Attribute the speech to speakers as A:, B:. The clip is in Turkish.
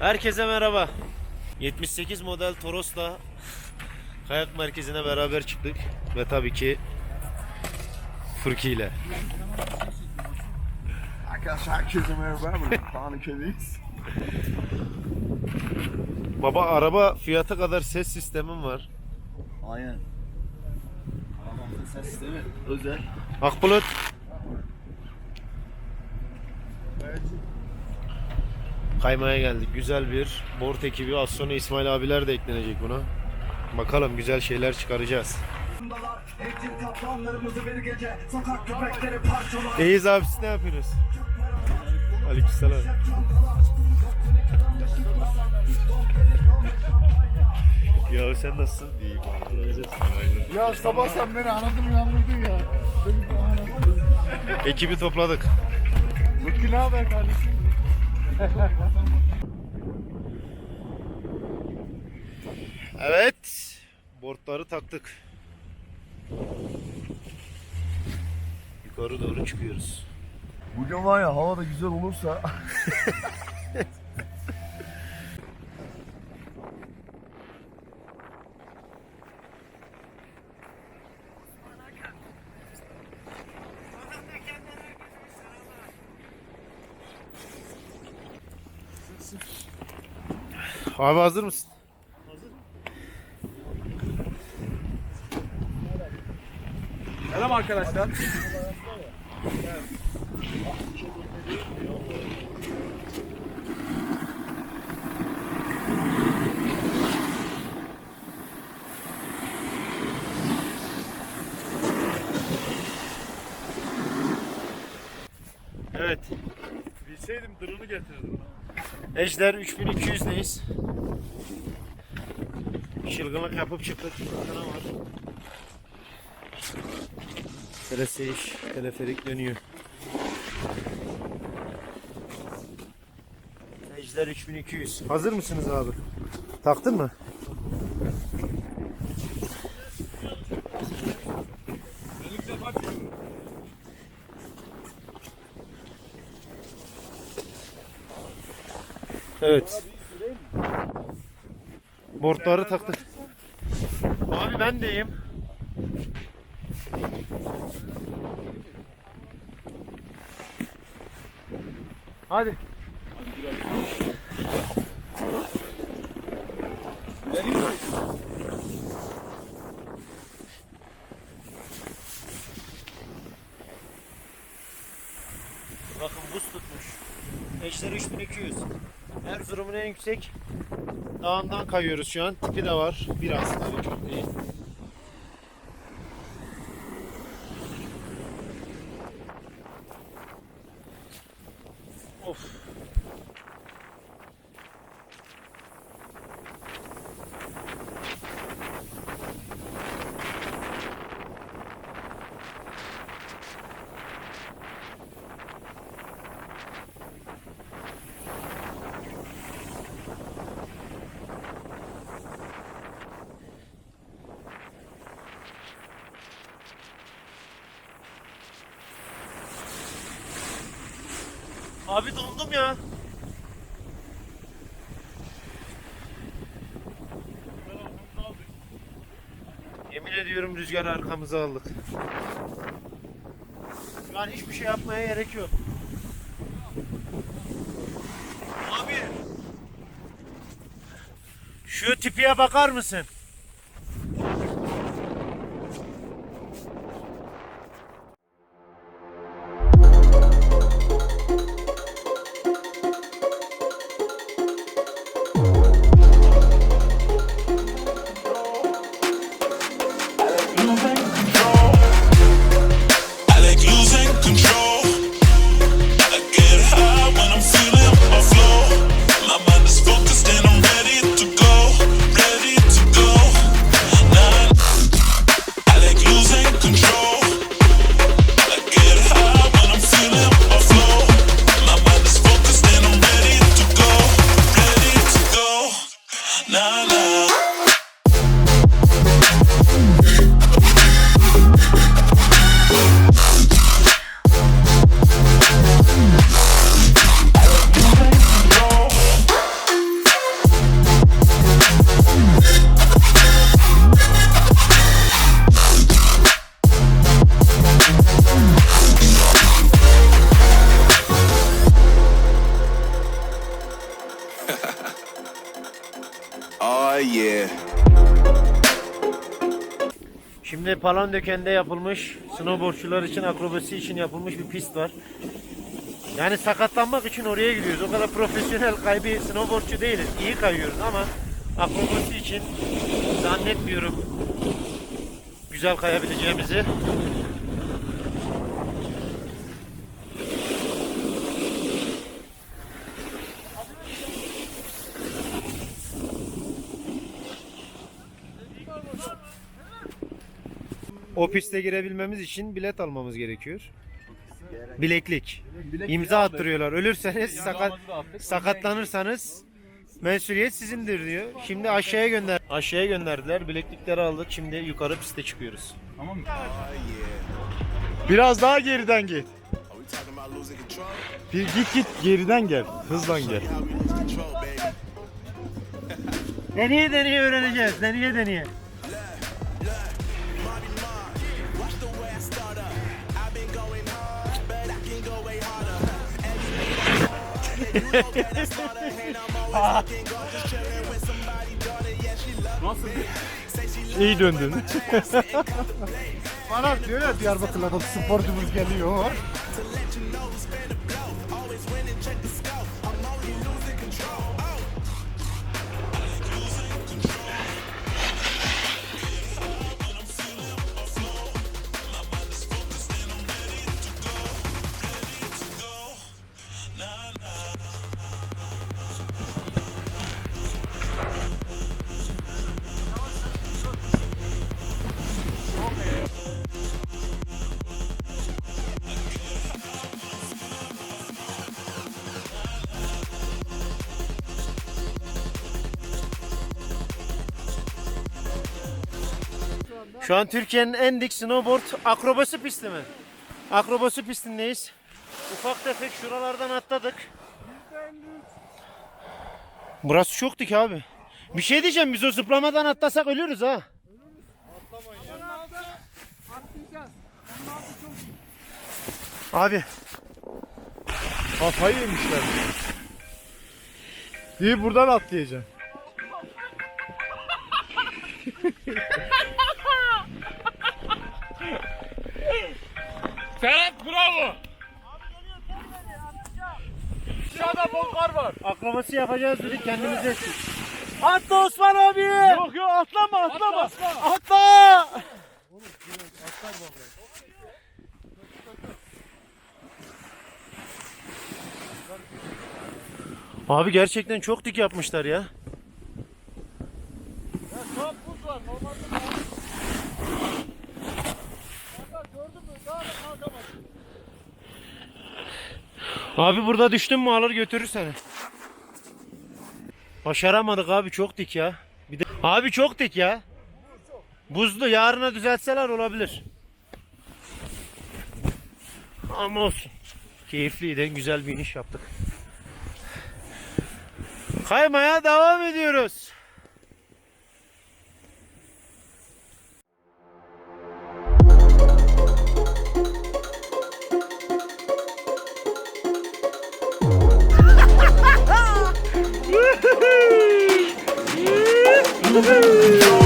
A: Herkese merhaba. 78 model Toros'la kayak merkezine beraber çıktık ve tabii ki Fırki ile.
B: Arkadaşlar herkese merhaba.
A: Baba araba fiyatı kadar ses sistemim var.
B: Aynen. Arabamızın ses sistemi özel.
A: Akbulut. Kaymaya geldik. Güzel bir board ekibi. Az sonra İsmail abiler de eklenecek buna. Bakalım güzel şeyler çıkaracağız.
C: Evcil kaplanlarımızı bir gece sokak köpekleri parçalar
A: İyiyiz abi siz ne yapıyorsunuz? Aleykümselam. Ya sen nasılsın? Abi.
B: Ya sabah sen beni anladın uyandırdın ya.
A: Ekibi topladık.
B: Mutlu ne haber kardeşim?
A: Evet. Boardları taktık. Yukarı doğru çıkıyoruz.
B: Bugün var ya hava da güzel olursa
A: Abi hazır mısın?
D: Selam arkadaşlar.
A: Evet.
D: Bilseydim drone'u getirirdim.
A: Ejder 3200'deyiz. Çılgınlık yapıp çıktık. Fırtına var. Teleseyiş, teleferik dönüyor. Ejder 3200. Hazır mısınız abi? Taktın mı? Evet. Boardları taktık. Abi ben deyim. Hadi. Bakın Erzurum'un en yüksek dağından kayıyoruz şu an. Tipi de var. Biraz tabii çok değil. Of. Abi dondum ya. Yemin ediyorum rüzgar arkamıza aldık. Şu an hiçbir şey yapmaya gerek yok. Abi. Şu tipiye bakar mısın? Şimdi Palandöken'de yapılmış snowboardçular için akrobasi için yapılmış bir pist var. Yani sakatlanmak için oraya gidiyoruz. O kadar profesyonel kaybı snowboardçu değiliz. İyi kayıyoruz ama akrobasi için zannetmiyorum güzel kayabileceğimizi. Piste girebilmemiz için bilet almamız gerekiyor. Bileklik. İmza attırıyorlar. Ölürseniz sakat sakatlanırsanız mensuliyet sizindir diyor. Şimdi aşağıya gönder aşağıya gönderdiler. Bileklikleri aldık. Şimdi yukarı piste çıkıyoruz.
D: Biraz daha geriden git. Bir git git geriden gel. Hızlan gel.
A: Deneye deneye öğreneceğiz. Deneye deneye.
D: İyi döndün.
B: Bana diyor ya Diyarbakır'dan sporcumuz geliyor.
A: Şu an Türkiye'nin en dik snowboard akrobasi pisti mi? Akrobasi pistindeyiz. Ufak tefek şuralardan atladık. Burası çok dik abi. Bir şey diyeceğim biz o zıplamadan atlasak ölürüz ha. Abi
D: Kafayı yemişler. İyi buradan atlayacaksın. Boklar var.
A: akrobasi yapacağız dedik kendimize. Atla Osman abi.
D: Yok yok atlama atlama.
A: Atla! Abi gerçekten çok dik yapmışlar ya. Abi burada düştün mü alır götürür seni. Başaramadık abi çok dik ya. Bir de abi çok dik ya. Buzlu yarına düzeltseler olabilir. Ama olsun. Keyifliydi. Güzel bir iniş yaptık. Kaymaya devam ediyoruz.
E: Woo-hoo!